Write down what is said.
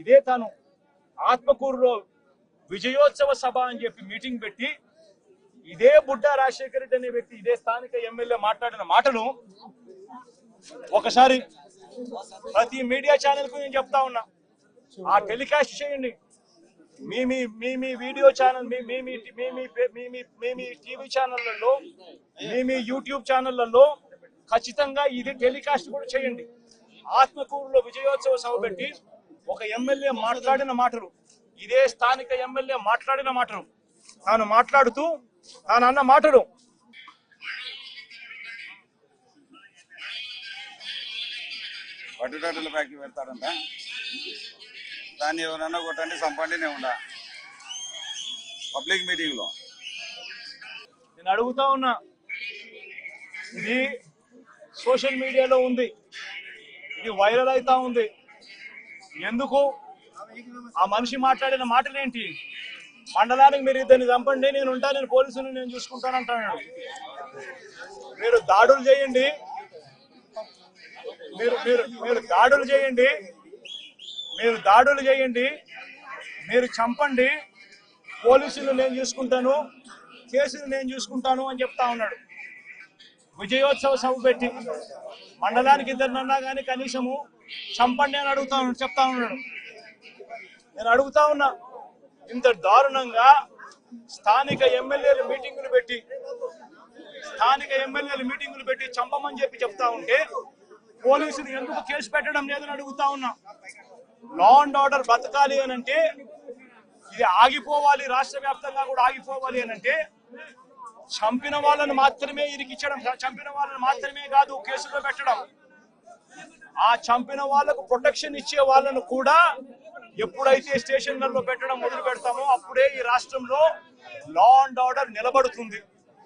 ఇదే తాను ఆత్మకూరులో విజయోత్సవ సభ అని చెప్పి మీటింగ్ పెట్టి ఇదే బుడ్డ రాజశేఖర రెడ్డి అనే వ్యక్తి ఇదే స్థానిక ఎమ్మెల్యే మాట్లాడిన మాటను ఒకసారి ప్రతి మీడియా ఛానల్కు నేను చెప్తా ఉన్నా ఆ టెలికాస్ట్ చేయండి మీ మీ మీ మీ వీడియో ఛానల్ మీ మీ మీ టీవీ ఛానళ్ళలో మీ మీ యూట్యూబ్ ఛానళ్ళలో ఖచ్చితంగా ఇది టెలికాస్ట్ కూడా చేయండి ఆత్మకూరులో విజయోత్సవ సభ పెట్టి ఒక ఎమ్మెల్యే మాట్లాడిన మాటలు. ఇదే స్థానిక ఎమ్మెల్యే మాట్లాడిన మాటలు. తాను మాట్లాడుతూ తాను అన్న మాటలు. పట్టుటట్టుల ఫ్యాక్టరీ పెడతాడంట. దాన్ని ఎవరన్నా కొట్టండి సంపండినే ఉండా. పబ్లిక్ మీటింగ్లో నేను అడుగుతా ఉన్నా ఇది సోషల్ మీడియాలో ఉంది. ఇది వైరల్ అవుతా ఉంది. ఎందుకు? ఆ మనిషి మాట్లాడిన మాటలేంటి? మండలానికి మీరు ఇద్దరిని చంపండి నేను ఉంటా నేను పోలీసులను నేను చూసుకుంటాను అంటాను మీరు దాడులు చేయండి. మీరు మీరు మీరు దాడులు చేయండి. మీరు దాడులు చేయండి. మీరు చంపండి. పోలీసులు నేను చూసుకుంటాను కేసులు నేను చూసుకుంటాను అని చెప్తా ఉన్నాడు. విజయోత్సవ సభ పెట్టి మండలానికి ఇద్దరినన్నా కానీ కనీసము చంపండి అని అడుగుతా ఉన్నాడు చెప్తా ఉన్నాడు. నేను అడుగుతా ఉన్నా ఇంత దారుణంగా స్థానిక ఎమ్మెల్యేలు మీటింగులు పెట్టి స్థానిక ఎమ్మెల్యేలు మీటింగులు పెట్టి చంపమని చెప్పి చెప్తా ఉంటే పోలీసులు ఎందుకు కేసు పెట్టడం లేదని అడుగుతా ఉన్నా. లా అండ్ ఆర్డర్ బతకాలి అని అంటే ఇది ఆగిపోవాలి రాష్ట్ర వ్యాప్తంగా కూడా ఆగిపోవాలి అని అంటే చంపిన వాళ్ళను మాత్రమే ఇరికిచ్చడం చంపిన వాళ్ళని మాత్రమే కాదు కేసులో పెట్టడం. ఆ చంపిన వాళ్ళకు ప్రొటెక్షన్ ఇచ్చే వాళ్ళను కూడా ఎప్పుడైతే స్టేషన్లలో పెట్టడం మొదలు పెడతామో అప్పుడే ఈ రాష్ట్రంలో లా అండ్ ఆర్డర్ నిలబడుతుంది.